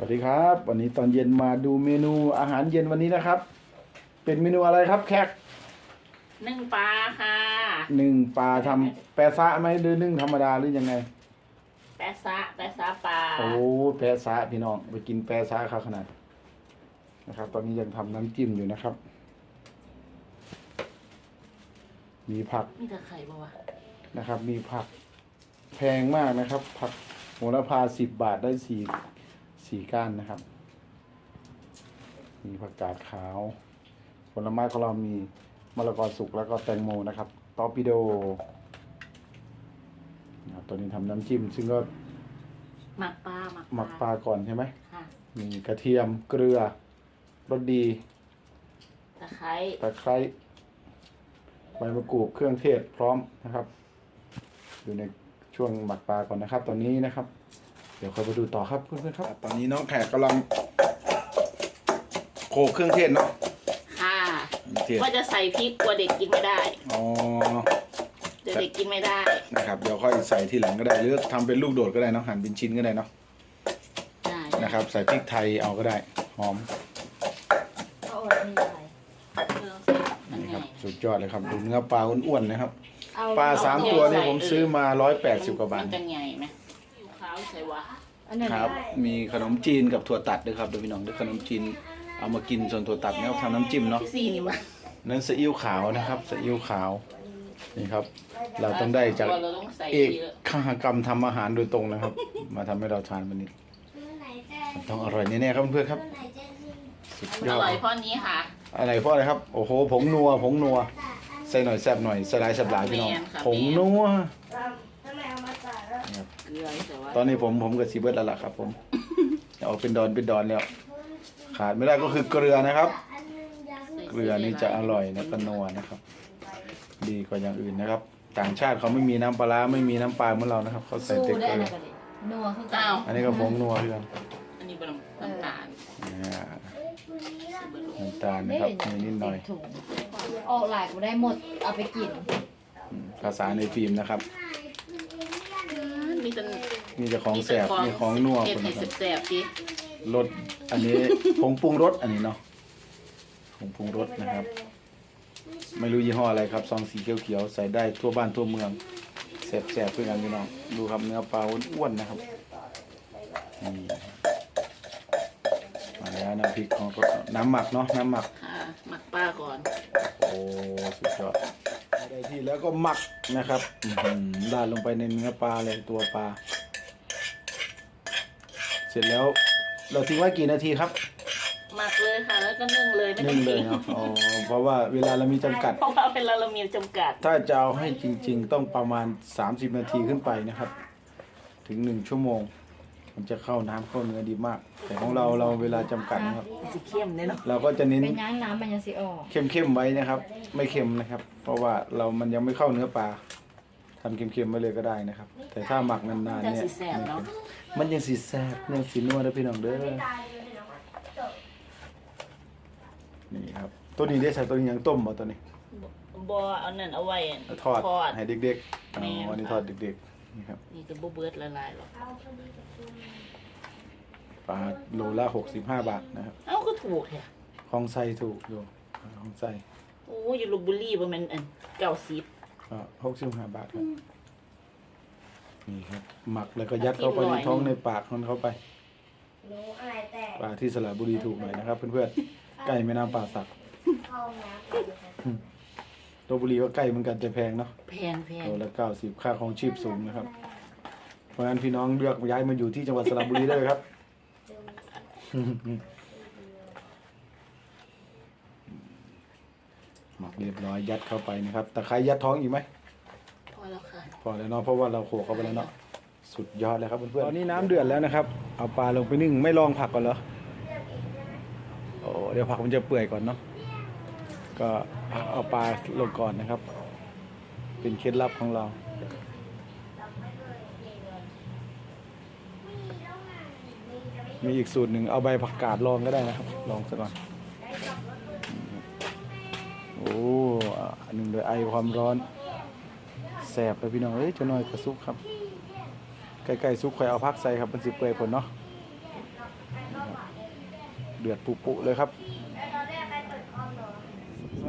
สวัสดีครับ วันนี้ตอนเย็นมาดูเมนูอาหารเย็นวันนี้นะครับ เป็นเมนูอะไรครับแขกนึ่งปลาค่ะหนึ่งปลาทำแปะซะไหมหรือนึ่งธรรมดาหรือยังไง แปะซะแปะซะปลาโอ้แปะซะพี่น้องไปกินแปะซะครับขนาดนะครับ ตอนนี้ยังทำน้ำจิ้มอยู่นะครับ มีผักมีแต่ไข่ปะวะนะครับ มีผักแพงมากนะครับ ผักโหระพาสิบบาทได้สี่ สี่ก้านนะครับ มีผักกาดขาว ผลไม้ของเรามีมะละกอสุกแล้วก็แตงโมนะครับตอปิโดนะครับตัวนี้ทำน้ำจิ้ม ซึ่งก็หมักปลาหมักหมักปลาก่อนใช่ไหมค่ะมีกระเทียมเกลือรสดีตะไคร้ตะไคร้ใบมะกรูดเครื่องเทศพร้อมนะครับ อยู่ในช่วงหมักปลาก่อนนะครับ ตอนนี้นะครับ เดี๋ยวค่อยไปดูต่อครับเพื่อนๆครับ ตอนนี้น้องแขกกำลังโขลกเครื่องเทศเนาะค่ะเทศว่าจะใส่พริกกลัวเด็กกินไม่ได้อ๋อเดี๋ยวเด็กกินไม่ได้นะครับเดี๋ยวค่อยใส่ทีหลังก็ได้หรือทำเป็นลูกโดดก็ได้เนาะหั่นเป็นชิ้นก็ได้เนาะได้นะครับ ใส่พริกไทยเอาก็ได้หอมเอาอะไรมีอะไรเครื่องเส้นอันนี่ไหคนรับสุดยอดเลยครับดูเนื้อปลาอ้วนๆนะครับเอปลาสามตัวนี่ใส่ผมซื้อมาร้อยแปดสิบกว่าบาทมันจะใหญ่ไหมอยู่ขาวใส่วะ อันนั้นครับ มีขนมจีนกับถั่วตัดด้วยครับเดี๋ยวพี่น้องด้วยขนมจีนเอามากินส่วนถั่วตัดเนี่ยทำน้ำจิ้มเนาะที่สี่นี่วะนั้นซีอิ๊วขาวนะครับซีอิ๊วขาวนี่ครับ เราต้องได้จากเราต้องใส่เอกเยอะขหกรรมทำอาหารโดยตรงนะครับ มาทำให้เราทานวันนี้ต้องอร่อยแน่ๆครับเพื่อนๆครับสุดมันยออดร่อยเพราะนี้ค่ะ อะไรเพราะอะไรครับโอ้โหผงนัวผงนัวใส่หน่อยแซ่บหน่อยสลายสับหลายพี่น้องแม่นค่ะ ผงนัวท ครับเกลือแต่ว่าตอนนี้ผมผมกับซีเบิร์ตแล้วล่ะครับ ผม จะออกเป็นดอนเป็นดอนแล้ว ขาดไม่ได้ก็คือเกลือนะครับ เกลือนี่จะอร่อยและก็นัวนะครับ ดีกว่าอย่างอื่นนะครับ ต่างชาติเขาไม่มีน้ำปลาร้าไม่มีน้ำปลาเหมือนเรานะครับเขาใส่สู้แต่ได้เกลืนะอกันดินัวขึ้นกัอ้าวอันนี้ก็ผงนัวเพื่อนอันนี้เป็นน้ำตาลอ่าน้ำตาลนะครับมีนิดหน่อย ถุงออกหลายก็ได้หมดเอาไปกินอืมภาษาในฟิล์มนะครับ มีแต่มีแต่ของแสบมีของนัวเผ็ดคนให้นะครับแสบๆดิรสอันนี้ ผงปรุงรสอันนี้เนาะผงปรุงรสนะครับ ไม่รู้ยี่ห้ออะไรครับซองสีเขียวๆใส่ได้ทั่วบ้านทั่วเมืองแสบๆเพื่อนกันพี่น้องดูครับเนื้อปลาอ้วนๆนะครับนี่มาแล้วน้ำพริกของก็น้ำหมักเนาะน้ำหมัก ค่ะหมักปลาก่อน โอ้ สุดยอด ได้ที่แล้วก็หมักนะครับอื้อหือราดลงไปในเนื้อปลาเลยตัวปลา เสร็จแล้ว เราทิ้งไว้กี่นาทีครับหมักเลยค่ะแล้วก็นึ่งเลยไม่ต้นึ่องงเลยทิ้งเนาะอ๋อเพราะว่าเวลาเรามีจำกัด เพราะว่าเป็นเราเรามีจำกัด ถ้าจะเอาให้จริง ๆ ต้องประมาณ 30 นาทีขึ้นไปนะครับ ถึง 1 ชั่วโมง มันจะเข้าน้ำเข้าเนื้อดีมาก แต่ของเราเราเวลาจำกัดนะครับสีเข้มเลยเนาะเราก็จะเน้นเป็นน้ำน้ำมันยังสิออกเข้มๆไว้นะครับ ไม่เค็มนะครับ เพราะว่าเรามันยังไม่เข้าเนื้อปลาทำเค็มๆไว้เลยก็ได้นะครับ แต่ถ้าหมักนานๆจะเนี่ยสีแสบเนาะมันยังสีแซ่บเนื้อสีนัวนะพี่น้องเด้อนี่ครับตัวนี้ได้ใส่ตัวนี้ยังต้มบ่ตัวนี้บอเอานั่นเอาไว้ทอดทอดให้เด็กๆอ๋อแม่นอันนี้ค่ะทอดเด็กๆ นี่ครับนี่จะบุเบิดละลายหรอกปลาโลละหกสิบห้าบาทนะครับ เอ้าก็ถูกค่ะของไส้ถูกอยู่ของไส้โอ้ยอยู่ลบบุรีประมาณอันเก้าสิบหกสิบห้าบาทครับนี่ครับ หมักแล้วก็ยัดเข้าไปในท้องในปากมันเข้าไปหนูอะไรแต่ปลาที่สระบุรีถูกหน่อยนะครับ เพื่อนๆใกล้แม่น้ำป่าสัก ลบบุรีก็ใกล้เหมือนกันแต่แพงเนาะแพงแพงโลละเก้าสิบค่าของชีพสูงนะครับ เพราะฉะนั้นพี่น้องเลือกย้ายมาอยู่ที่จังหวัดสระบุรีได้เลยครับหมักเรียบร้อยยัดเข้าไปนะครับตะไคร้ยัดท้องอีกไหมพอแล้วค่ะพอแล้วเนาะเพราะว่าเราโขกเข้าไปแล้วเนาะสุดยอดเลยครับเพื่อนๆตอนนี้น้ำเดือดแล้วนะครับ เอาปลาลงไปนึ่งไม่ลองผักก่อนเหรอโอ้เดี๋ยวผักมันจะเปื่อยก่อนเนาะ ก็เอาปลาลงก่อนนะครับ เป็นเคล็ดลับของเรา มีอีกสูตรหนึ่งเอาใบผักกาดลองก็ได้นะครับ ลองซะก่อนโอ้อันหนึ่งโดยไอความร้อนแสบเลยพี่น้องเอ้ยเจะน้อยกระซุกครับใกล้ๆซุกคอยเอาพักใส่ครับมันสิเปื่อยผลเนาะเดือดปุๆเลยครับ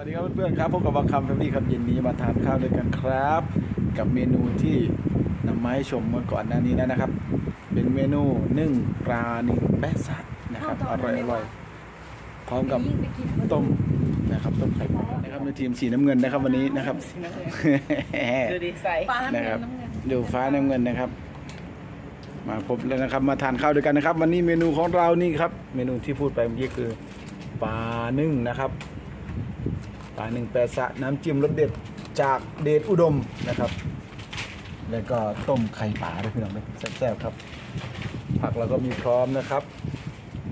วัสดีครับเพื่อนๆครับพบกับวังคำแฟมิลี่ครับเย็นนี้มาทานข้าวด้วยกันครับ กับเมนูที่นำมาให้ชมเมื่อก่อนหน้านี้แล้วนะครับ เป็นเมนูนึ่งปลานึ่งแปะซะนะครับอร่อยอร่อยพร้อมกับต้มนะครับต้มไข่ปลานะครับในทีมสีน้ำเงินนะครับวันนี้นะครับดูดิใส่นะครับดูฟ้าน้ำเงินนะครับ มาพบแล้วนะครับมาทานข้าวด้วยกันนะครับ วันนี้เมนูของเรานี่ครับ เมนูที่พูดไปเมื่อกี้คือปลานึ่งนะครับ ปลานึ่งแปะซะน้ำจิ้มรสเด็ดจากเดชอุดมนะครับ แล้วก็ต้มไข่ปลาด้วยพี่น้องนะแซ่บๆครับ ผักเราก็มีพร้อมนะครับ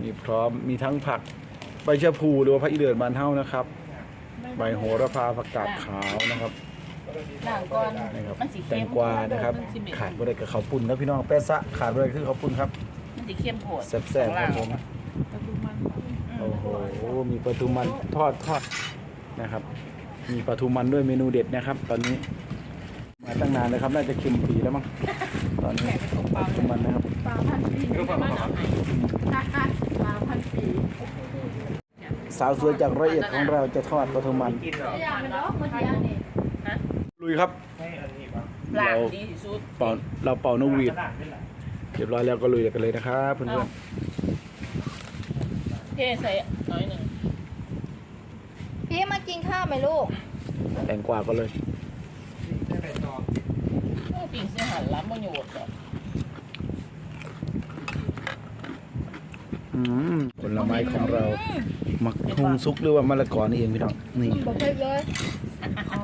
มีพร้อมมีทั้งผักใบชะพูหรือว่าผักอีเดือดบานเท่านะครับ ใบโหระพาผักกาดขาวนะครับหนังก่อนนะครับมันสีแตเข้งมกวานะครับมันสีเหม็นขาดบ่ได้กับข้าวปุ้นครับพี่น้องแป๊ะซะขาดบ่ได้คือข้าวปุ้นครับมันสีเข้มโผดแซ่บๆครับผม โอ้โหมีปลาทูมันทอดทอดนะครับ มีปลาทูมันด้วยเมนูเด็ดนะครับ ตอนนี้ มาตั้งนานเลยครับ น่าจะเค็มปีแล้วมั้งตอนนี้ปลาทูมันนะครับปลาพันปีมันเอาไหนปลาพันปีสาวสวยจากร้อยเอ็ดของเราจะทอดปลาทูมันอยากเป็นดอกคนเดียวนี่ลุยครับปลาเราดีที่สุดเป่าเราเป่านกหวีดเรียบร้อยแล้วก็ลุยกันเลยนะครับเพื่อน เทใส่น้อยหนึ่งพี่มากินข้าวไหมลูกๆแตงกวาก็เลยปิ่งเสียหันล้ำมันอยู่หมดเลยอืมผลไม้ของเรามักทุงซุกหรือว่ามะละกอนี่เองพี่น้องนี่บอกเผ็ดเลยอ๋อ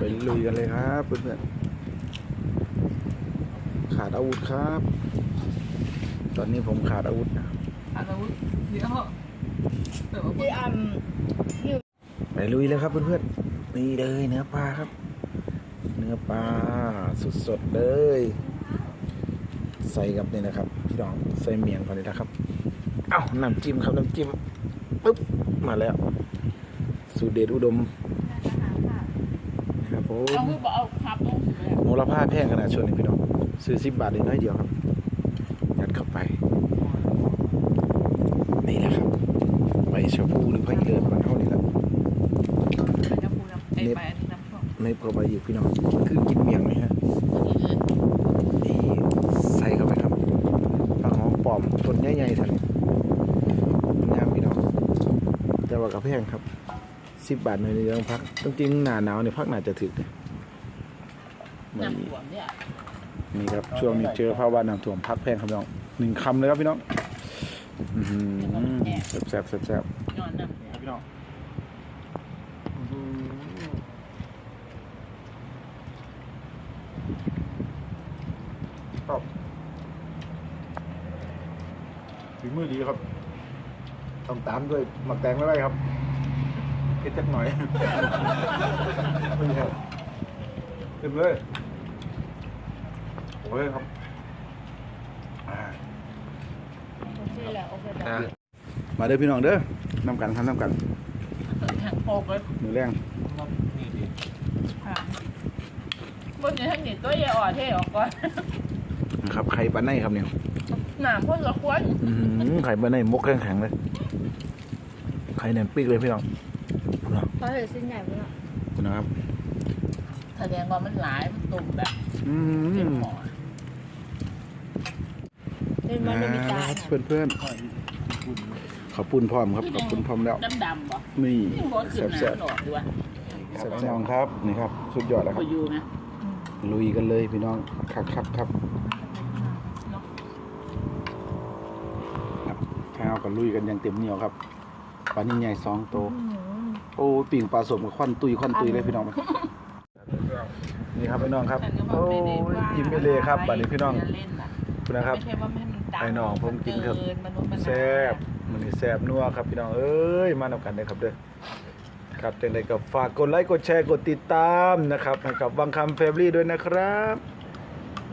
ไปลุยกันเลยครับเพื่อนๆขาดอาวุธครับ ตอนนี้ผมขาดอาวุธนะอันนั้นเดี๋ยวเดี๋ยวพี่อ่ไปลุยเลยครับเพื่อนๆนี่เลยเนื้อปลาครับ เนื้อปลาสดๆเลย ใส่กับนี่นะครับ พี่น้องใส่เมียงก่อนเลยนะครับ เอ้าน้ำจิ้มครับน้ำจิ้มปึ๊บมาแล้ว สูตรเดชอุดมนะครับผมเอาคือบอกเอาครับลงเลยมูลค่าแพงขนาดชวนนี่พี่น้องซื้อสิบบาทเลยน้อยเดียวครับยัด เข้าไป นี่แหละครับใบชะพูหรือพระอีเลือดมันเท่านี้แหละน้ำปูน้ำไอ้ไปน้ำพวกในพอใบอยู่พี่น้องคือกินเมียงไหมฮะนี้เลยนี่ใส่เข้าไปครับผักหอมปลอมต้นใหญ่ๆท่านงามพี่น้องแต่ว่ากับแพงครับสิบบาทในเรื่องพักต้องจริงหนาหนาวเนี่ยพักหนาจะถึกเนี่ยมันน้ำหวมเนี่ยนี่ครับช่วงนี้เจอภาวะน้ำท่วมพักแพงครับพี่น้อง หนึ่งคำเลยครับพี่น้องอื้อหือแซ่บแซ่บแซ่บแซ่บนอนน้ำพี่น้องครับฝีมือดีครับต้องตามด้วยหมักแตงไม่ไรครับเผ็ดจักหน่อยไม่ครับเต็มเลยโอ้ยครับอ่าำโอเคแหละโอเคแหละมาเด้อพี่น้องเด้อน้ำกันครับน้ำกันแข็งโปกเลยมือแรงค่ะบนนี้ท่านนี่ตัวใหญ่อ่อนเท่ออกก่อนนะครับไข่ปลาในครับเนี่ยหนามพ่นละควนอื้อหือไข่ปลาในมกแข็งๆเลยไข่แน่นปีกเลยพี่น้องคุณน้องเขาเห็นสิ้นใหญ่ไหมล่ะคุณนะครับแสดงว่ามันหลายมันตุ่มแบบอืเต็มมหมอ เล่นมันไม่มีตาเพื่อนเพื่อนๆขอบคุณพร้อมครับขอบคุณพร้อมแล้วดำดำๆบ่นี่ยิ่งบ่ขึ้นแซ่บน้ำหนอดด้วยๆแซ่บๆน้องครับนี่ครับสุดยอดแล้วคพรัอบอยู่นะลุยกันเลยพี่น้องครับครับครับครับข้าวกับลุยกันอย่างเต็มเหนียวครับปลานิ่ใหญ่สองโตว โอ้ปิ่งปลาสมกับควันตุยควันตุยเลยพี่น้องนี่ครับพี่น้องครับ โอ้ยยิ้มไม่เลยครับบัดนี้พี่น้องคุณนะครับ ไม่ใช่ว่าให้มัน ดังไอ้น้องผมกินครับ เมนุษย์มันแซ่บมันนี่แซ่บนัวครับพี่น้องเอ้ยมานำกันเลยครับเด้อครับจังไดกับฝากกดไลค์กดแชร์กดติดตามนะครับให้กับวังคำแฟมิลี่ด้วยนะครับ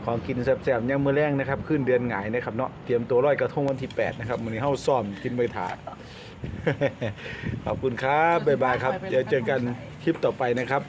ของกินแซ่บๆยังมือแรงนะครับ ขึ้นเดือนหงายนะครับเนาะเตรียมตัวร้อยกระทงวันที่ 8 นะครับมื้อนี้เฮาซ้อมกินใบถาด ขอบคุณครับบ๊ายบายครับเดี๋ยวเจอกันคลิปต่อไปนะครับ